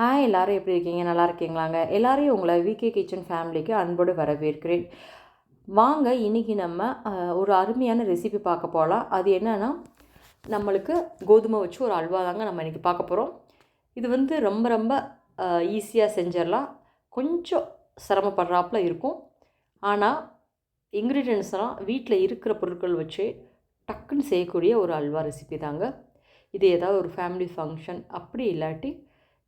Hi எல்லோரும் எப்படி இருக்கீங்க? நல்லா இருக்கீங்களாங்க? எல்லாரையும் உங்களை விகே கிச்சன் ஃபேமிலிக்கு அன்போடு வரவேற்கிறேன். வாங்க இன்றைக்கி நம்ம ஒரு அருமையான ரெசிபி பார்க்க போகலாம் அது என்னென்னா நம்மளுக்கு கோதுமை வச்சு ஒரு அல்வா தாங்க நம்ம இன்றைக்கி பார்க்க போகிறோம் இது வந்து ரொம்ப ரொம்ப ஈஸியாக செஞ்சிடலாம். கொஞ்சம் சிரமப்படுறாப்புல இருக்கும். ஆனால் இன்க்ரீடியன்ஸ்லாம் வீட்டில் இருக்கிற பொருட்கள் வச்சு டக்குன்னு செய்யக்கூடிய ஒரு அல்வா ரெசிபி தாங்க. இது ஏதாவது ஒரு ஃபேமிலி ஃபங்க்ஷன் அப்படி இல்லாட்டி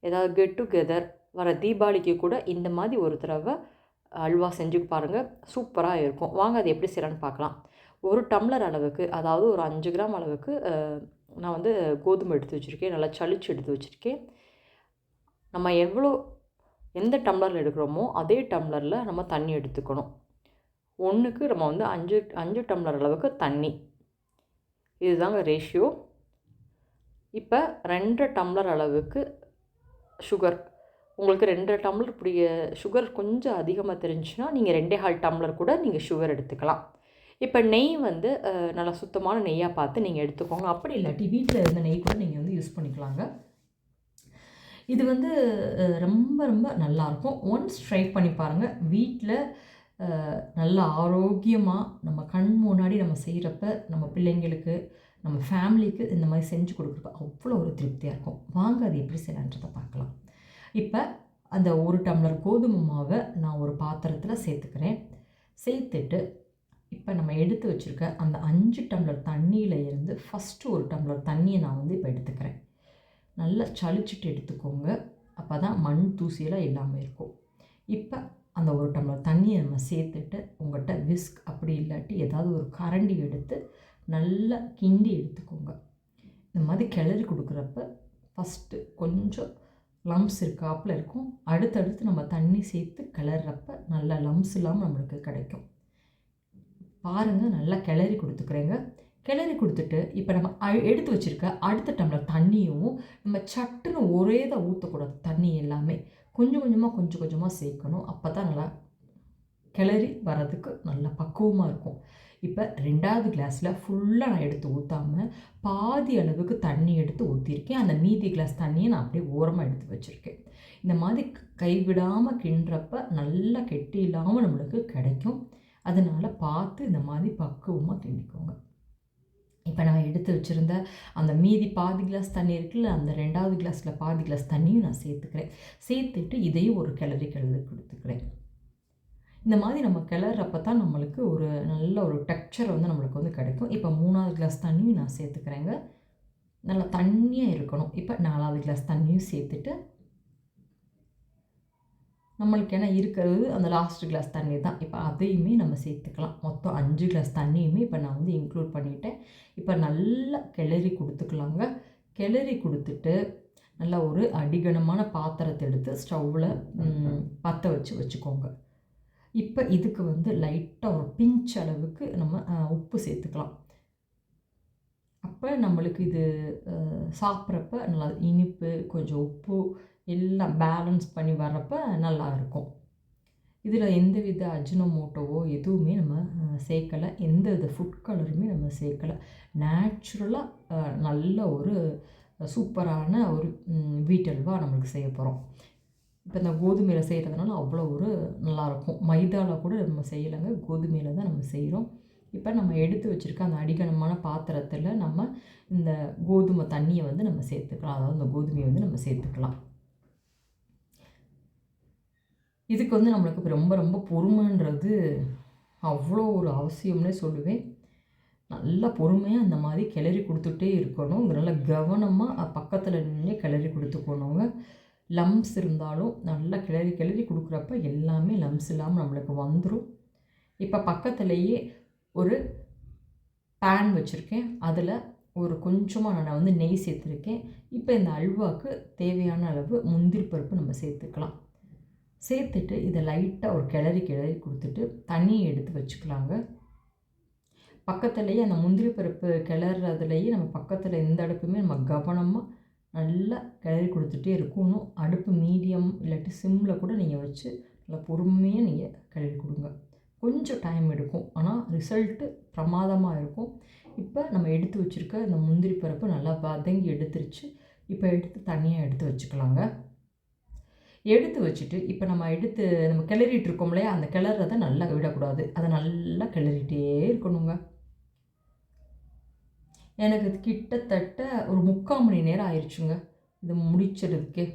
ஏதாவது கெட் டுகெதர் வர தீபாவளிக்கு கூட இந்த மாதிரி ஒரு தடவை அல்வா செஞ்சு பாருங்கள் சூப்பராக இருக்கும். வாங்க அது எப்படி செய்யலான்னு பார்க்கலாம். ஒரு டம்ளர் அளவுக்கு அதாவது ஒரு அஞ்சு கிராம் அளவுக்கு நான் வந்து கோதுமை எடுத்து வச்சுருக்கேன். நல்லா சளிச்சு எடுத்து வச்சுருக்கேன். நம்ம எவ்வளோ எந்த டம்ளரில் எடுக்கிறோமோ அதே டம்ளரில் நம்ம தண்ணி எடுத்துக்கணும். ஒன்றுக்கு நம்ம வந்து அஞ்சு அஞ்சு டம்ளர் அளவுக்கு தண்ணி. இதுதாங்க ரேஷியோ இப்போ ரெண்டு டம்ளர் அளவுக்கு சுகர் உங்களுக்கு ரெண்டு டம்ளர் இப்படி சுகர் கொஞ்சம் அதிகமாக தெரிஞ்சுன்னா நீங்கள் ரெண்டே ஹால் டம்ளர் கூட நீங்கள் சுகர் எடுத்துக்கலாம். இப்போ நெய் வந்து நல்லா சுத்தமான நெய்யாக பார்த்து நீங்கள் எடுத்துக்கோங்க. அப்படி இல்லாட்டி வீட்டில் இருந்த நெய் கூட நீங்கள் வந்து யூஸ் பண்ணிக்கலாங்க. இது வந்து ரொம்ப ரொம்ப நல்லாயிருக்கும் ஒன்ஸ் ட்ரை பண்ணி பாருங்கள் வீட்டில் நல்ல ஆரோக்கியமாக நம்ம கண் முன்னாடி நம்ம செய்கிறப்ப நம்ம பிள்ளைங்களுக்கு நம்ம ஃபேமிலிக்கு இந்த மாதிரி செஞ்சு கொடுக்குறப்ப அவ்வளோ ஒரு திருப்தியாக இருக்கும். வாங்க அது எப்படி செய்யலான்றதை பார்க்கலாம். இப்போ அந்த ஒரு டம்ளர் கோதுமை மாவை நான் ஒரு பாத்திரத்தில் சேர்த்துக்கிறேன். சேர்த்துட்டு இப்போ நம்ம எடுத்து வச்சுருக்க அந்த அஞ்சு டம்ளர் தண்ணியில் இருந்து ஃபஸ்ட்டு ஒரு டம்ளர் தண்ணியை நான் வந்து இப்போ எடுத்துக்கிறேன். நல்லா சளிச்சிட்டு எடுத்துக்கோங்க. அப்போ தான் மண் தூசியெல்லாம் இல்லாமல் இருக்கும். இப்போ அந்த ஒரு டம்ளர் தண்ணியை நம்ம சேர்த்துட்டு உங்கள்கிட்ட விஸ்க் அப்படி இல்லாட்டி ஏதாவது ஒரு கரண்டி எடுத்து நல்லா கிண்டி எடுத்துக்கோங்க. இந்த மாதிரி கிளறி கொடுக்குறப்ப ஃபஸ்ட்டு கொஞ்சம் லம்ஸ் இருக்காப்புல இருக்கும். அடுத்தடுத்து நம்ம தண்ணி சேர்த்து கிளறப்ப நல்லா லம்ஸ் இல்லாமல் நம்மளுக்கு கிடைக்கும். பாருங்கள் நல்லா கிளறி கொடுத்துக்கிறேங்க. கிளறி கொடுத்துட்டு இப்போ நம்ம அ- எடுத்து வச்சுருக்க அடுத்த டம்ளர் தண்ணியும் நம்ம சட்டுன்னு ஒரே தான் ஊற்றக்கூடாது தண்ணி எல்லாமே கொஞ்சம் கொஞ்சமாக கொஞ்சம் கொஞ்சமாக சேர்க்கணும். அப்போ தான் நல்லா கிளறி வர்றதுக்கு நல்லா பக்குவமாக இருக்கும். இப்போ ரெண்டாவது கிளாஸில் ஃபுல்லாக நான் எடுத்து ஊற்றாமல் பாதி அளவுக்கு தண்ணி எடுத்து ஊற்றிருக்கேன் அந்த மீதி கிளாஸ் தண்ணியை நான் அப்படியே ஓரமாக எடுத்து வச்சுருக்கேன். இந்த மாதிரி கைவிடாமல் கிண்டுறப்ப நல்லா கெட்டி இல்லாமல் நம்மளுக்கு கிடைக்கும். அதனால் பார்த்து இந்த மாதிரி பக்குவமாக கிண்டிக்கோங்க. இப்போ நான் எடுத்து வச்சுருந்த அந்த மீதி பாதி கிளாஸ் தண்ணி இருக்குல்ல அந்த ரெண்டாவது கிளாஸில் பாதி கிளாஸ் தண்ணியும் நான் சேர்த்துக்கிறேன். சேர்த்துட்டு இதையும் ஒரு கிளறி கிளறி கொடுத்துக்கிறேன். இந்த மாதிரி நம்ம கிளறப்ப தான் நம்மளுக்கு ஒரு நல்ல ஒரு டெக்ஸ்சர் வந்து நம்மளுக்கு வந்து கிடைக்கும். இப்போ மூணாவது கிளாஸ் தண்ணியும் நான் சேர்த்துக்கிறேங்க. நல்லா தண்ணியாக இருக்கணும். இப்போ நாலாவது கிளாஸ் தண்ணியும் சேர்த்துட்டு நம்மளுக்கு என்ன இருக்கிறது? அந்த லாஸ்ட் கிளாஸ் தண்ணி தான். இப்போ அதையுமே நம்ம சேர்த்துக்கலாம். மொத்தம் அஞ்சு கிளாஸ் தண்ணியுமே இப்போ நான் வந்து இன்க்ளூட் பண்ணிட்டேன். இப்போ நல்லா கிளறி கொடுத்துக்கலாங்க. கிளறி கொடுத்துட்டு நல்லா ஒரு அடிகனமான பாத்திரத்தை எடுத்து ஸ்டவ்வில் பற்ற வச்சு வச்சுக்கோங்க. இப்போ இதுக்கு வந்து லைட்டாக ஒரு பிஞ்ச் அளவுக்கு நம்ம உப்பு சேர்த்துக்கலாம். அப்போ நம்மளுக்கு இது சாப்பிட்றப்ப நல்லா இனிப்பு கொஞ்சம் உப்பு எல்லாம் பேலன்ஸ் பண்ணி வர்றப்ப நல்லா இருக்கும். இதில் எந்த வித அஜினமோட்டோவோ எதுவுமே நம்ம சேர்க்கலை. எந்த வித ஃபுட் கலருமே நம்ம சேர்க்கலை. நேச்சுரலாக நல்ல ஒரு சூப்பரான ஒரு வீட்டல்வா நம்மளுக்கு செய்ய போகிறோம் இப்போ இந்த கோதுமையில் செய்கிறதுனால அவ்வளோ ஒரு நல்லாயிருக்கும். மைதாவில் கூட நம்ம செய்யலைங்க. கோதுமையில் தான் நம்ம செய்கிறோம் இப்போ நம்ம எடுத்து வச்சுருக்க அந்த அடிகனமான பாத்திரத்தில் நம்ம இந்த கோதுமை தண்ணியை வந்து நம்ம சேர்த்துக்கலாம். அதாவது இந்த கோதுமையை வந்து நம்ம சேர்த்துக்கலாம். இதுக்கு வந்து நம்மளுக்கு இப்போ ரொம்ப ரொம்ப பொறுமைன்றது அவ்வளோ ஒரு அவசியம்னே சொல்லுவேன். நல்லா பொறுமையாக அந்த மாதிரி கிளறி கொடுத்துட்டே இருக்கணும் நல்லா கவனமாக பக்கத்தில் நின்று கிளறி கொடுத்துக்கணுங்க. லம்ஸ் இருந்தாலும் நல்லா கிளறி கிளறி கொடுக்குறப்ப எல்லாமே லம்ஸ் இல்லாமல் நம்மளுக்கு வந்துடும் இப்போ பக்கத்துலேயே ஒரு பேன் வச்சுருக்கேன். அதில் ஒரு கொஞ்சமாக நான் வந்து நெய் சேர்த்துருக்கேன். இப்போ இந்த அல்வாவுக்கு தேவையான அளவு முந்திரி பருப்பு நம்ம சேர்த்துக்கலாம். சேர்த்துட்டு இதை லைட்டாக ஒரு கிளறி கிளறி கொடுத்துட்டு தண்ணியை எடுத்து வச்சுக்கலாங்க. பக்கத்துலேயே அந்த முந்திரி பருப்பு கிளறதுலேயே நம்ம பக்கத்தில் எந்த அடுப்புமே நம்ம கவனமாக நல்லா கிளறி கொடுத்துட்டே இருக்கணும். அடுப்பு மீடியம் இல்லாட்டி சிம்மில் கூட நீங்கள் வச்சு நல்லா பொறுமையாக நீங்கள் கிளறி கொடுங்க. கொஞ்சம் டைம் எடுக்கும். ஆனால் ரிசல்ட்டு பிரமாதமாக இருக்கும். இப்போ நம்ம எடுத்து வச்சுருக்க இந்த முந்திரி பருப்பு நல்லா வதங்கி எடுத்துருச்சு. இப்போ எடுத்து தனியாக எடுத்து வச்சுக்கலாங்க. எடுத்து வச்சுட்டு இப்போ நம்ம எடுத்து நம்ம கிளறிட்டு இருக்கோம் இல்லையா? அந்த கிளறதை நல்லா விடக்கூடாது. அதை நல்லா கிளறிட்டே இருக்கணுங்க. எனக்கு கிட்டத்தட்ட ஒரு முக்கால் மணி நேரம் ஆயிடுச்சுங்க இது முடிச்சிடுறதுக்கே.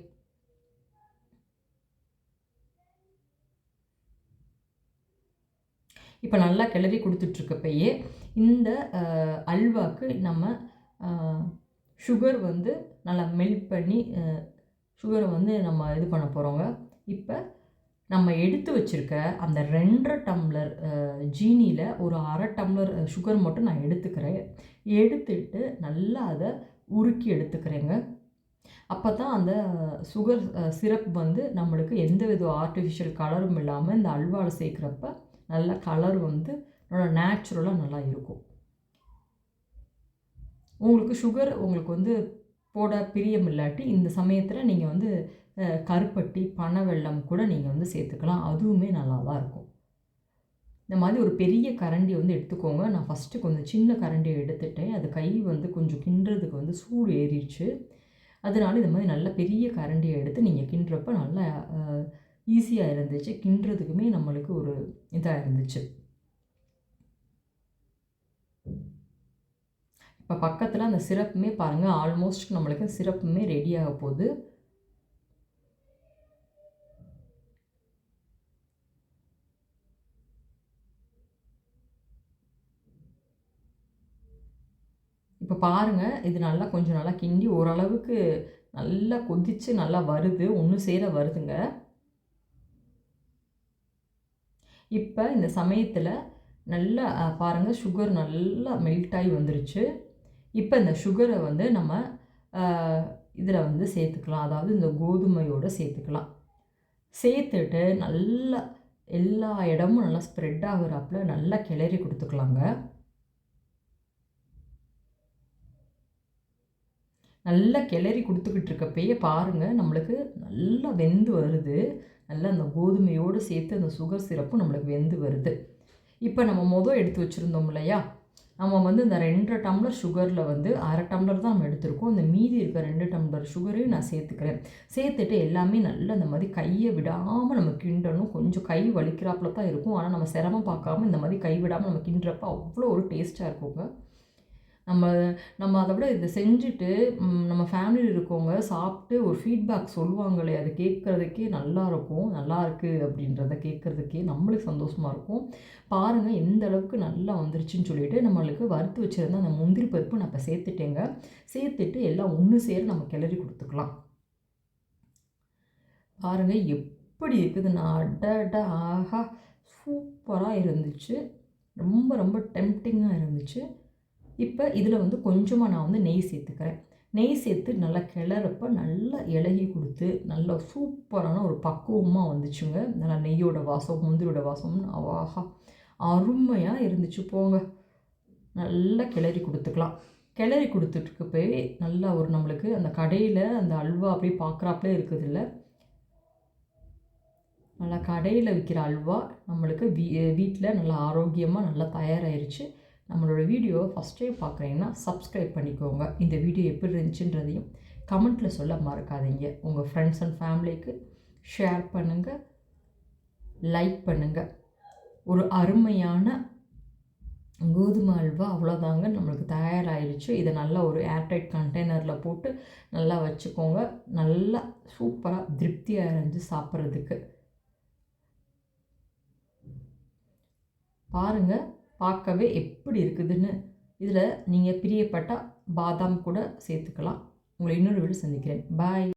இப்போ நல்லா கிளறி கொடுத்துட்ருக்கப்பயே இந்த அல்வாக்கு நம்ம சுகர் வந்து நல்லா மெல்ட் பண்ணி சுகரை வந்து நம்ம இது பண்ண போகிறோங்க இப்போ நம்ம எடுத்து வச்சுருக்க அந்த ரெண்டரை டம்ளர் ஜீனியில் ஒரு அரை டம்ளர் சுகர் மட்டும் நான் எடுத்துக்கிறேன். எடுத்துட்டு நல்லா அதை உருக்கி எடுத்துக்கிறேங்க. அப்போ தான் அந்த சுகர் சிரப் வந்து நம்மளுக்கு எந்த வித ஆர்டிஃபிஷியல் கலரும் இல்லாமல் இந்த அல்வாவில் சேர்க்குறப்ப நல்ல கலர் வந்து நல்லா நேச்சுரலாக நல்லா இருக்கும். உங்களுக்கு சுகர் உங்களுக்கு வந்து போட பிரியம் இல்லாட்டி இந்த சமயத்தில் நீங்கள் வந்து கருப்பட்டி பனை வெள்ளம் கூட நீங்கள் வந்து சேர்த்துக்கலாம். அதுவுமே நல்லா தான் இருக்கும். இந்த மாதிரி ஒரு பெரிய கரண்டி வந்து எடுத்துக்கோங்க. நான் ஃபஸ்ட்டு கொஞ்சம் சின்ன கரண்டியை எடுத்துட்டேன். அது கை வந்து கொஞ்சம் கிண்டுறதுக்கு வந்து சூடு ஏறிடுச்சு. அதனால இந்த மாதிரி நல்ல பெரிய கரண்டியை எடுத்து நீங்கள் கிண்டுறப்ப நல்லா ஈஸியாக இருந்துச்சு. கிண்டுறதுக்குமே நம்மளுக்கு ஒரு இதாக இருந்துச்சு. இப்போ பக்கத்தில் அந்த சிரப்புமே பாருங்கள் ஆல்மோஸ்ட் நம்மளுக்கு சிரப்புமே ரெடி ஆக போகுது. இப்போ பாருங்கள் இது நல்லா கொஞ்சம் நல்லா கிண்டி ஓரளவுக்கு நல்லா கொதித்து நல்லா வருது ஒன்று சேர வருதுங்க. இப்போ இந்த சமயத்தில் நல்லா பாருங்கள் சுகர் நல்லா மெல்ட் ஆகி வந்துருச்சு. இப்போ இந்த சுகரை வந்து நம்ம இதில் வந்து சேர்த்துக்கலாம். அதாவது இந்த கோதுமையோடு சேர்த்துக்கலாம். சேர்த்துட்டு நல்லா எல்லா இடமும் நல்லா ஸ்ப்ரெட் ஆகுறாப்புல நல்லா கிளறி கொடுத்துக்கலாங்க. நல்லா கிளறி கொடுத்துக்கிட்டு இருக்கப்பயே பாருங்கள் நம்மளுக்கு நல்லா வெந்து வருது. நல்லா அந்த கோதுமையோடு சேர்த்து அந்த சுகர் சிரப்பும் நம்மளுக்கு வெந்து வருது. இப்போ நம்ம மொதல் எடுத்து வச்சுருந்தோம் இல்லையா? நம்ம வந்து இந்த ரெண்டரை டம்ளர் சுகரில் வந்து அரை டம்ளர் தான் நம்ம எடுத்திருக்கோம். இந்த மீதி இருக்க ரெண்டு டம்ளர் சுகரையும் நான் சேர்த்துக்கிறேன். சேர்த்துட்டு எல்லாமே நல்லா இந்த மாதிரி கையை விடாமல் நம்ம கிண்டணும். கொஞ்சம் கை வலிக்கிறாப்புல தான் இருக்கும். ஆனால் நம்ம சிரமம் பார்க்காம இந்த மாதிரி கை விடாமல் நம்ம கிண்டுறப்ப அவ்வளோ ஒரு டேஸ்ட்டாக இருக்குங்க. நம்ம நம்ம அதை விட இதை செஞ்சுட்டு நம்ம ஃபேமிலியில் இருக்கவங்க சாப்பிட்டு ஒரு ஃபீட்பேக் சொல்லுவாங்களே அது கேட்குறதுக்கே நல்லாயிருக்கும் நல்லா இருக்குது அப்படின்றத கேட்குறதுக்கே நம்மளுக்கு சந்தோஷமாக இருக்கும். பாருங்கள் எந்த அளவுக்கு நல்லா வந்துருச்சுன்னு சொல்லிட்டு நம்மளுக்கு வறுத்து வச்சுருந்த அந்த முந்திரி பருப்பு நம்ம சேர்த்துட்டேங்க. சேர்த்துட்டு எல்லாம் ஒன்று சேர நம்ம கிளறி கொடுத்துக்கலாம். பாருங்கள் எப்படி இருக்குது அடடா ஆஹா சூப்பராக இருந்துச்சு. ரொம்ப ரொம்ப டெம்டிங்காக இருந்துச்சு. இப்போ இதில் வந்து கொஞ்சமாக நான் வந்து நெய் சேர்த்துக்கிறேன். நெய் சேர்த்து நல்லா கிளறப்ப நல்லா இலகி கொடுத்து நல்லா சூப்பரான ஒரு பக்குவமாக வந்துச்சுங்க. நல்லா நெய்யோட வாசம் முந்திரியோட வாசம்னு அவாஹா அருமையாக இருந்துச்சு போங்க. நல்லா கிளறி கொடுத்துக்கலாம். கிளறி கொடுத்துட்டு போய் நல்லா ஒரு நம்மளுக்கு அந்த கடையில் அந்த அல்வா அப்படியே பார்க்குறாப்புலே இருக்குதுல்ல? நல்லா கடையில் விற்கிற அல்வா நம்மளுக்கு வீ வீட்டில் நல்லா ஆரோக்கியமாக நல்லா தயாராகிருச்சு நம்மளோட வீடியோ ஃபஸ்ட் டைம் பார்க்குறீங்கன்னா சப்ஸ்கிரைப் பண்ணிக்கோங்க. இந்த வீடியோ எப்படி இருந்துச்சுன்றதையும் கமெண்ட்டில் சொல்ல மறக்காதீங்க. உங்கள் ஃப்ரெண்ட்ஸ் அண்ட் ஃபேமிலிக்கு ஷேர் பண்ணுங்கள் லைக் பண்ணுங்கள் ஒரு அருமையான கோதுமை அல்வா அவ்வளோதாங்க நம்மளுக்கு தயாராகிடுச்சு இதை நல்லா ஒரு ஏர்டைட் கண்டெய்னரில் போட்டு நல்லா வச்சுக்கோங்க. நல்லா சூப்பராக திருப்தியாக இருந்து சாப்பிட்றதுக்கு. பாருங்கள் பார்க்கவே எப்படி இருக்குதுன்னு இதில் நீங்கள் பிரியப்பட்டால் பாதாம் கூட சேர்த்துக்கலாம். உங்களை இன்னொரு வீடு சந்திக்கிறேன். பாய்